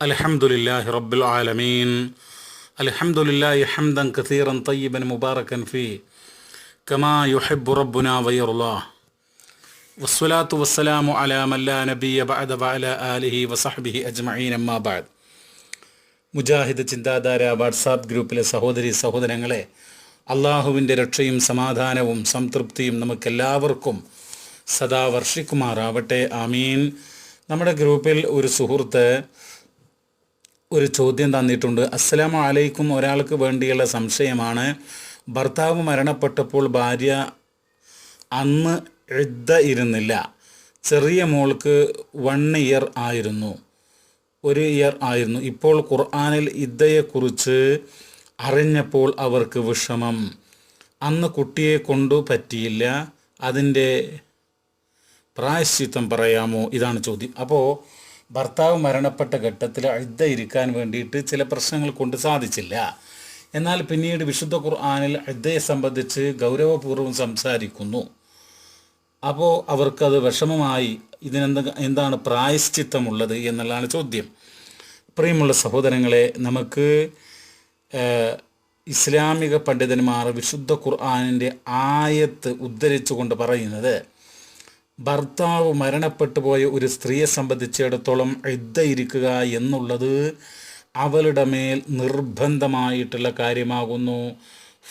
الحمد لله رب العالمين الحمد لله حمدا كثيرا طيبا مباركا فيه كما يحب ربنا ويرضاه والصلاة والسلام على من لا نبي بعد وعلى آله وصحبه أجمعين أما بعد Mujahid ചിന്താധാര WhatsApp ഗ്രൂപ്പിലെ സഹോദരി സഹോദരങ്ങളെ അള്ളാഹുവിൻ്റെ രക്ഷയും സമാധാനവും സംതൃപ്തിയും നമുക്കെല്ലാവർക്കും സദാ വർഷിക്കുമാറാവട്ടെ ആമീൻ നമ്മുടെ ഗ്രൂപ്പിൽ ഒരു സുഹൃത്ത് ഒരു ചോദ്യം തന്നിട്ടുണ്ട്. അസ്സലാമു അലൈക്കും. ഒരാൾക്ക് വേണ്ടിയുള്ള സംശയമാണ്. ഭർത്താവ് മരണപ്പെട്ടപ്പോൾ ഭാര്യ അന്ന് എഴുത ഇരുന്നില്ല. ചെറിയ മോൾക്ക് വൺ ഇയർ ആയിരുന്നു. ഒരു ഇയർ ആയിരുന്നു. ഇപ്പോൾ ഖുർആാനിൽ ഇദ്ദയെക്കുറിച്ച് അറിഞ്ഞപ്പോൾ അവർക്ക് വിഷമം. അന്ന് കുട്ടിയെ കൊണ്ടു പറ്റിയില്ല. അതിന്റെ പ്രായശ്ചിത്തം പറയാമോ? ഇതാണ് ചോദ്യം. അപ്പോൾ ഭർത്താവ് മരണപ്പെട്ട ഘട്ടത്തിൽ അഴുദ്ധ ഇരിക്കാൻ വേണ്ടിയിട്ട് ചില പ്രശ്നങ്ങൾ കൊണ്ട് സാധിച്ചില്ല. എന്നാൽ പിന്നീട് വിശുദ്ധ ഖുർആാനിൽ അഴുദ്ധയെ സംബന്ധിച്ച് ഗൗരവപൂർവം സംസാരിക്കുന്നു. അപ്പോൾ അവർക്കത് വിഷമമായി ഇതിനെന്ത എന്താണ് പ്രായശ്ചിത്തമുള്ളത് എന്നുള്ളതാണ് ചോദ്യം. പ്രിയമുള്ള സഹോദരങ്ങളെ നമുക്ക് ഇസ്ലാമിക പണ്ഡിതന്മാർ വിശുദ്ധ ഖുർആാനിന്റെ ആയത്ത് ഉദ്ധരിച്ചുകൊണ്ട് പറയുന്നത് ഭർത്താവ് മരണപ്പെട്ടു പോയ ഒരു സ്ത്രീയെ സംബന്ധിച്ചിടത്തോളം ഇരിക്കുക എന്നുള്ളത് അവളുടെ മേൽ നിർബന്ധമായിട്ടുള്ള കാര്യമാകുന്നു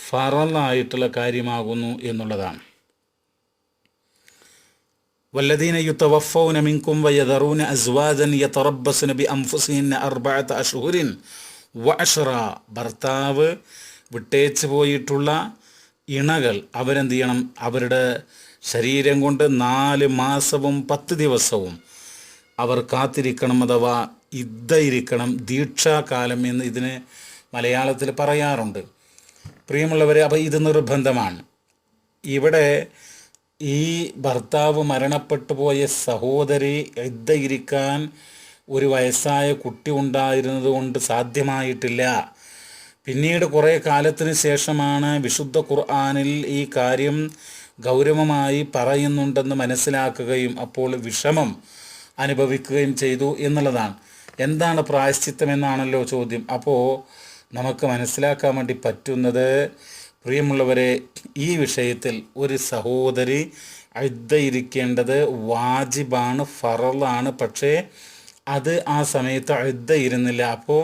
ഫറന്നായിട്ടുള്ള കാര്യമാകുന്നു എന്നുള്ളതാണ്. വല്ലദീന യുത്തവഫൗന മിങ്കും വയദറൂന അസ്വാജൻ യതറബ്ബസുന ബി അൻഫുസിഹിന്ന അർബഅത അഷ്ഹുരിൻ വഅശറ ഭർത്താവ് വിട്ടേച്ചു പോയിട്ടുള്ള ഇണകൾ അവരെന്ത് ചെയ്യണം? അവരുടെ ശരീരം കൊണ്ട് നാല് മാസവും പത്ത് ദിവസവും അവർ കാത്തിരിക്കണം അഥവാ ഇദ്ധയിരിക്കണം ദീക്ഷാകാലം എന്ന് ഇതിന് മലയാളത്തിൽ പറയാറുണ്ട്. പ്രിയമുള്ളവരെ അപ്പോൾ ഇത് നിർബന്ധമാണ്. ഇവിടെ ഈ ഭർത്താവ് മരണപ്പെട്ടു പോയ സഹോദരി ഇദ്ധയിരിക്കാൻ ഒരു വയസ്സായ കുട്ടി ഉണ്ടായിരുന്നത് കൊണ്ട് സാധ്യമായിട്ടില്ല. പിന്നീട് കുറേ കാലത്തിന് ശേഷമാണ് വിശുദ്ധ ഖുർആാനിൽ ഈ കാര്യം ഗൗരവമായി പറയുന്നുണ്ടെന്ന് മനസ്സിലാക്കുകയും അപ്പോൾ വിഷമം അനുഭവിക്കുകയും ചെയ്തു എന്നുള്ളതാണ്. എന്താണ് പ്രായശ്ചിത്തം എന്നാണല്ലോ ചോദ്യം. അപ്പോൾ നമുക്ക് മനസ്സിലാക്കാൻ വേണ്ടി പറ്റുന്നത് പ്രിയമുള്ളവരെ ഈ വിഷയത്തിൽ ഒരു സഹോദരി അഴുദ്ധയിരിക്കേണ്ടത് വാജിബാണ് ഫറലാണ് പക്ഷേ അത് ആ സമയത്ത് ഇദ്ദ ഇരുന്നില്ല. അപ്പോൾ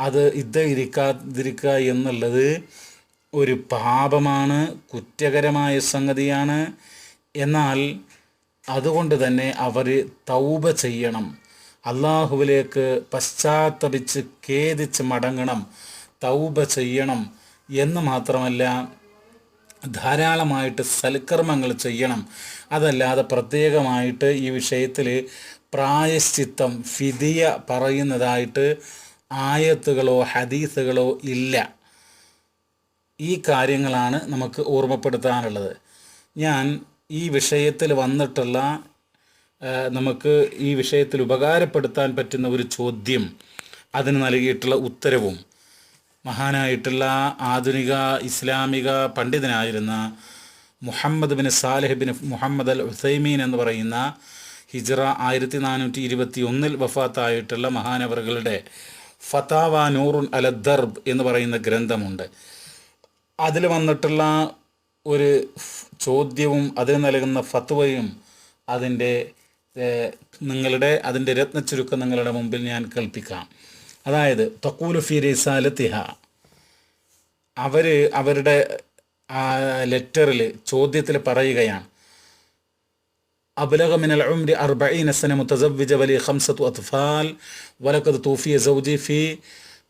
അത് ഇദ്ദ ഇരിക്കാതിരിക്കുക എന്നുള്ളത് ഒരു പാപമാണ് കുറ്റകരമായ സംഗതിയാണ്. എന്നാൽ അതുകൊണ്ട് തന്നെ അവർ തൗബ ചെയ്യണം. അള്ളാഹുവിലേക്ക് പശ്ചാത്തപിച്ച് ഖേദിച്ച് മടങ്ങണം. തൗബ ചെയ്യണം. എന്ന് മാത്രമല്ല ധാരാളമായിട്ട് സൽക്കർമ്മങ്ങൾ ചെയ്യണം. അതല്ലാതെ പ്രത്യേകമായിട്ട് ഈ വിഷയത്തിൽ പ്രായശ്ചിത്തം ഫിദിയ പറയുന്നതായിട്ട് ആയത്തുകളോ ഹദീസുകളോ ഇല്ല. ഈ കാര്യങ്ങളാണ് നമുക്ക് ഓർമ്മപ്പെടുത്താനുള്ളത്. ഞാൻ ഈ വിഷയത്തിൽ വന്നിട്ടുള്ള നമുക്ക് ഈ വിഷയത്തിൽ ഉപകാരപ്പെടുത്താൻ പറ്റുന്ന ഒരു ചോദ്യം അതിന് നൽകിയിട്ടുള്ള ഉത്തരവും മഹാനായിട്ടുള്ള ആധുനിക ഇസ്ലാമിക പണ്ഡിതനായിരുന്ന Muhammad bin Salih bin Muhammad al Uthaymeen എന്ന് പറയുന്ന ഹിജ്റ ആയിരത്തി നാനൂറ്റി ഇരുപത്തി ഒന്നിൽ വഫാത്തായിട്ടുള്ള മഹാനവറുകളുടെ ഫതാവ നൂറുൻ അലദർബ് എന്ന് പറയുന്ന ഗ്രന്ഥമുണ്ട്. അതിൽ വന്നിട്ടുള്ള ഒരു ഫ് ചോദ്യവും അതിന് നൽകുന്ന ഫത്വയും അതിൻ്റെ ഏഹ്, നിങ്ങളുടെ അതിൻ്റെ രത്നച്ചുരുക്കം നിങ്ങളുടെ മുമ്പിൽ ഞാൻ കേൾപ്പിക്കാം അതായത് തക്കൂലു ഫി റിസാലത്തിഹ അവർ അവരുടെ ആ ലെറ്ററിൽ ചോദ്യത്തിൽ പറയുകയാണ് أبلغ من العمر أربعين سنة متزوجة ولي خمسة أطفال ولقد توفي زوجي في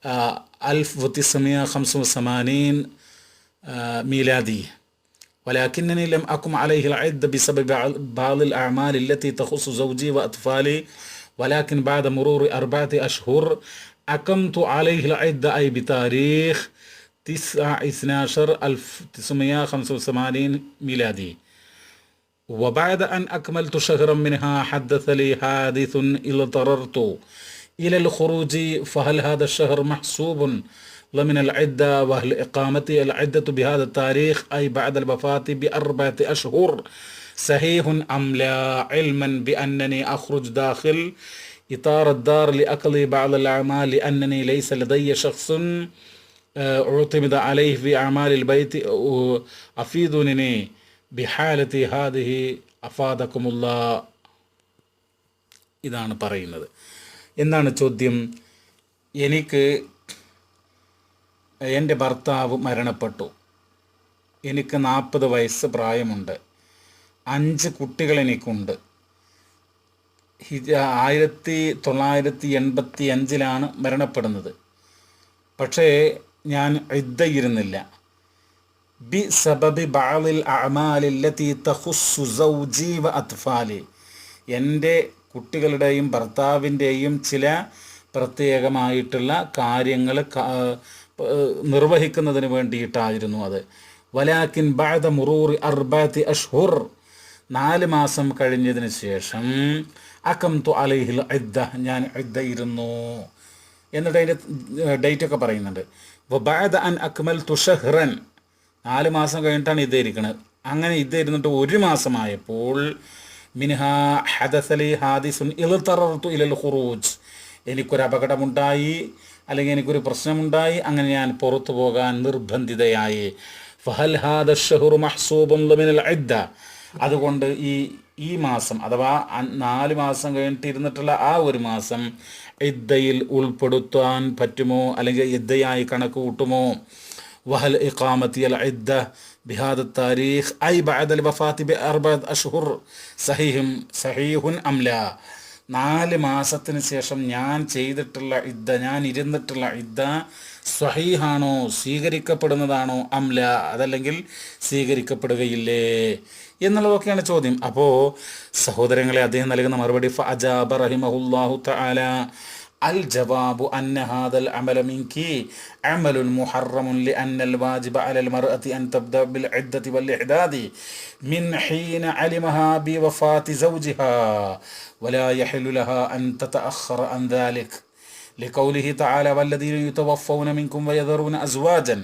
آه، 1985 آه، ميلادي. ولكنني لم أقم عليه العدة بسبب بعض الأعمال التي تخص زوجي وأطفالي. ولكن بعد مرور أربعة أشهر أقمت عليه العدة أي بتاريخ 9 12 1985 ميلادي. وبعد أن أكملت شهرا منها حدث لي حادث اضطررت إلى الخروج فهل هذا الشهر محسوب ضمن العدة وهل إقامة العدة بهذا التاريخ أي بعد الوفاة بأربعة أشهر صحيح أم لا علما بأنني أخرج داخل إطار الدار لأقضي بعض الأعمال لأنني ليس لدي شخص آه، اعتمد عليه في أعمال البيت آه، أفيدني بحالة هذه أفادكم الله ഇതാണ് പറയുന്നത് എന്താണ് ചോദ്യം എനിക്ക് എന്റെ ഭർത്താവ് മരണപ്പെട്ടു. എനിക്ക് നാൽപ്പത് വയസ്സ് പ്രായമുണ്ട്. അഞ്ച് കുട്ടികൾ എനിക്കുണ്ട്. ഹിജ ആയിരത്തി തൊള്ളായിരത്തി എൺപത്തി അഞ്ചിലാണ് മരണപ്പെടുന്നത്. പക്ഷേ ഞാൻ ഇദ്ദയിരുന്നില്ല. ബി സബബി ബാലിൽ അമാലില്ലത്തി തഹുസു സൗജീവ അത്ഫാലി. എന്റെ കുട്ടികളുടെയും ഭർത്താവിന്റെയും ചില പ്രത്യേകമായിട്ടുള്ള കാര്യങ്ങൾ നിർവഹിക്കുന്നതിന് വേണ്ടിയിട്ടായിരുന്നു അത്. വലാക്കിൻ ബാദ മുറൂറി അർബാത്തി അഷ്ഹുർ. നാല് മാസം കഴിഞ്ഞതിന് ശേഷം അക്കം തു അലൈഹിൽ ഇദ്ദ ഞാൻ അദ്ദ ഇരുന്നു എന്നിട്ട് അതിന്റെ ഡേറ്റ് ഒക്കെ പറയുന്നുണ്ട്. വബാദ അൻ അക്മൽ തുഷഹ്റൻ നാല് മാസം കഴിഞ്ഞിട്ടാണ് ഇത് ഇരിക്കുന്നത് അങ്ങനെ ഇത് ഇരുന്നിട്ട് ഒരു മാസമായപ്പോൾ മിൻഹ ഹദസലി ഹാദിസുൻ ഇൽ തറർത്തു ഇലൽ ഖുറൂജ്. എനിക്കൊരു അപകടമുണ്ടായി അല്ലെങ്കിൽ എനിക്കൊരു പ്രശ്നമുണ്ടായി അങ്ങനെ ഞാൻ പുറത്തു പോകാൻ നിർബന്ധിതയായി. ഫഹൽ ഹാദ അതുകൊണ്ട് ഈ ഈ മാസം അഥവാ നാല് മാസം കഴിഞ്ഞിട്ട് ഇരുന്നിട്ടുള്ള ആ ഒരു മാസം ഇദ്ദയിൽ ഉൾപ്പെടുത്താൻ പറ്റുമോ അല്ലെങ്കിൽ ഇദ്ദയായി കണക്ക് കൂട്ടുമോ? വഹൽ ഇഖാമത്തി അൽ ഇദ്ദ ബിഹാദ താരീഖ് ഐ ബഅദൽ വഫാത്തി ബി അർബഅ അഷ്ഹുർ. സഹീഹും സഹീഹുൻ അംല നാല് മാസത്തിന് ശേഷം ഞാൻ ചെയ്തിട്ടുള്ള ഇദ്ദ ഞാൻ ഇരുന്നിട്ടുള്ള ഇദ്ദ സ്വഹീഹാണോ സ്വീകരിക്കപ്പെടുന്നതാണോ അംല അതല്ലെങ്കിൽ സ്വീകരിക്കപ്പെടുകയില്ലേ എന്നുള്ളതൊക്കെയാണ് ചോദ്യം. അപ്പോൾ സഹോദരങ്ങളെ അദ്ദേഹം നൽകുന്ന മറുപടി ഫ അജാബ് റഹിമഹുല്ലാഹു തആല الجواب أن هذا العمل منك عمل محرم لأن الواجب على المرأة أن تبدأ بالعدة والإعداد من حين علمها بوفاة زوجها ولا يحل لها أن تتأخر عن ذلك لقوله تعالى والذين يتوفون منكم ويذرون أزواجا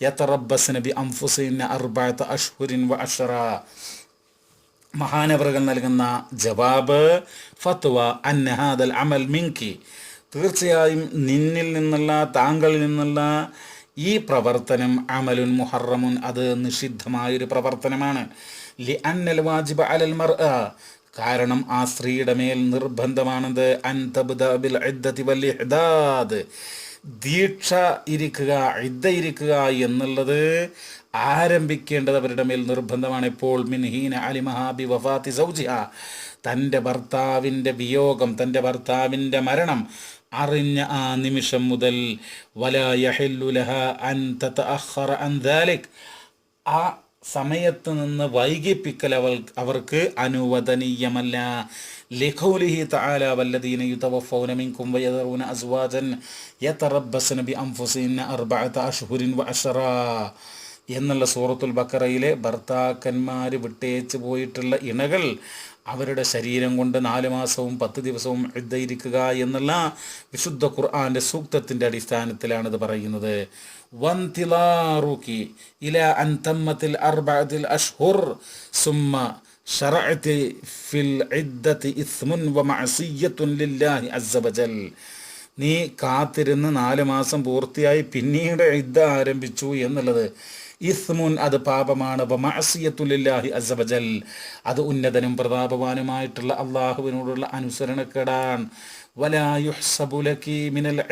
يتربصن بأنفسهن أربعة أشهر وعشرا മഹാനവറുകൾ നൽകുന്ന ജവാബ് ഫത്വ അന്നഹാദൽ അമൽ മിങ്കി തീർച്ചയായും നിന്നിൽ നിന്നുള്ള താങ്കളിൽ നിന്നുള്ള ഈ പ്രവർത്തനം അമലുൻ മുഹറമുൻ അത് നിഷിദ്ധമായൊരു പ്രവർത്തനമാണ്. ലി അന്നൽ വാജിബ അലൽ മർ കാരണം ആ സ്ത്രീയുടെ മേൽ നിർബന്ധമാണത്. അൻ തബ്ദ ബിൽ ഇദ്ദതി വൽ ഇഹ്ദാദ്. ദീക്ഷ ഇരിക്കുക ഇദ്ദ ഇരിക്കുക എന്നുള്ളത് ആരംഭിക്കേണ്ടത് അവരുടെ മേൽ നിർബന്ധമാണ്. ഇപ്പോൾ മിൻഹീന അലിമഹാബി വഫാത്തി സൗജിഹ. തന്റെ ഭർത്താവിന്റെ വിയോഗം തന്റെ ഭർത്താവിന്റെ മരണം അറിഞ്ഞ ആ നിമിഷം മുതൽ വലയഹല്ലുലഹ അൻ തതഅഖറ അൻ ദാലിക്. ആ സമയത്ത് നിന്ന് വൈകിപ്പിക്കൽ അവൾ അവർക്ക് അനുവദനീയമല്ല. ലഖൗലിഹി തആല വല്ലദീന യുതവഫൗന മിൻകും വയദറൂന അസ്വാജൻ യതറബ്ബസ്ന ബിഅൻഫുസിഹിന്ന അർബഅത അഷ്ഹുരിൻ വഅശറ എന്നുള്ള സൂറത്തുൽ ബക്കറയിലെ ഭർത്താക്കന്മാർ വിട്ടേച്ച് പോയിട്ടുള്ള ഇണകൾ അവരുടെ ശരീരം കൊണ്ട് നാല് മാസവും പത്ത് ദിവസവും എഴുതയിരിക്കുക എന്നുള്ള വിശുദ്ധ ഖുർആാന്റെ സൂക്തത്തിന്റെ അടിസ്ഥാനത്തിലാണിത് ഇത് പറയുന്നത്. വൻതിലാറുക്കി ഇല അൻതമ്മത്തിൽ അർബത്തിൽ അഷ്ഹുർ സുമ്മ ഫിൽ ഇസ്മുൻ ലില്ലാഹി അസ്സബജൽ നീ കാത്തിരുന്ന് നാല് മാസം പൂർത്തിയായി പിന്നീട് ഇദ്ദ ആരംഭിച്ചു എന്നുള്ളത് ഇസ്മുൻ അത് പാപമാണ്. അത് ഉന്നതനും പ്രതാപവാനുമായിട്ടുള്ള അള്ളാഹുവിനോടുള്ള ലക്കി മിനൽ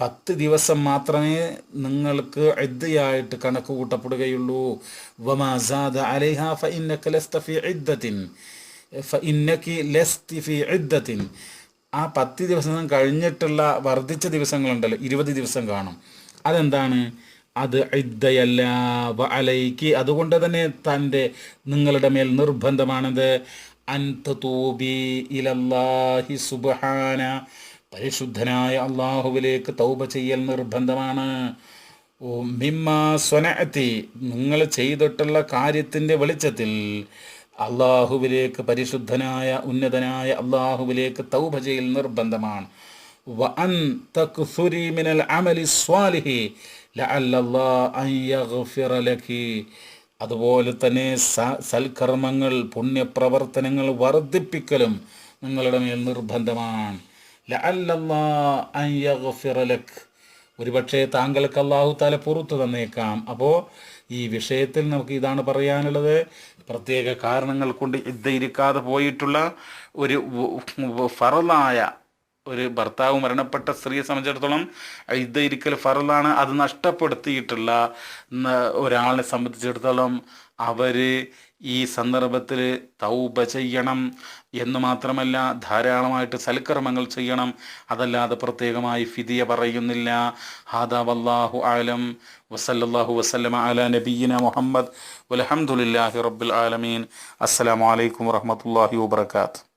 പത്ത് ദിവസം മാത്രമേ നിങ്ങൾക്ക് ഇദ്ദയായിട്ട് കണക്ക് കൂട്ടപ്പെടുകയുള്ളൂ. വമാസാദ അലൈഹ ഫി ഇദ്ദത്തിൻ. ആ പത്ത് ദിവസം കഴിഞ്ഞിട്ടുള്ള വർദ്ധിച്ച ദിവസങ്ങളുണ്ടല്ലോ ഇരുപത് ദിവസം കാണും. അതെന്താണ്? അത് ഇദ്ദയല്ല അലൈക്ക് അതുകൊണ്ട് തന്നെ തന്റെ നിങ്ങളുടെ മേൽ നിർബന്ധമാണത്. അൻതൂബി ഇലല്ലാഹി സുബ്ഹാന. പരിശുദ്ധനായ അള്ളാഹുവിലേക്ക് തൗബ ചെയ്യൽ നിർബന്ധമാണ്. ഓ മിമ്മ സ്വനഅത്തി നിങ്ങൾ ചെയ്തിട്ടുള്ള കാര്യത്തിന്റെ വെളിച്ചത്തിൽ അള്ളാഹുവിലേക്ക് പരിശുദ്ധനായ ഉന്നതനായ അള്ളാഹുവിലേക്ക് തൗബ ചെയ്യൽ നിർബന്ധമാണ്. അതുപോലെ തന്നെ സൽക്കർമ്മങ്ങൾ പുണ്യപ്രവർത്തനങ്ങൾ വർദ്ധിപ്പിക്കലും നിങ്ങളുടെ മേൽ നിർബന്ധമാണ്. ഒരുപക്ഷെ താങ്കൾക്ക് അള്ളാഹു തല പുറത്തു തന്നേക്കാം. അപ്പോൾ ഈ വിഷയത്തിൽ നമുക്ക് ഇതാണ് പറയാനുള്ളത്. പ്രത്യേക കാരണങ്ങൾ കൊണ്ട് ഇരിക്കാതെ പോയിട്ടുള്ള ഒരു ഫറലായ ഒരു ഭർത്താവ് മരണപ്പെട്ട സ്ത്രീയെ സംബന്ധിച്ചിടത്തോളം ഇത് ഇരിക്കൽ ഫറലാണ്. അത് നഷ്ടപ്പെടുത്തിയിട്ടുള്ള ഒരാളെ സംബന്ധിച്ചിടത്തോളം അവർ ഈ സന്ദർഭത്തിൽ തൗബ ചെയ്യണം എന്ന് മാത്രമല്ല ധാരാളമായിട്ട് സൽക്കർമ്മങ്ങൾ ചെയ്യണം. അതല്ലാതെ പ്രത്യേകമായി ഫിദിയ പറയുന്നില്ല. ഹാദാ വല്ലാഹു ആലം. വസല്ലല്ലാഹു വസ്ലം അല നബീന മുഹമ്മദ്. വലഹമുല്ലാഹി റബ്ബിൽ ആലമീൻ. അസ്സലാമു അലൈക്കും വാത്തു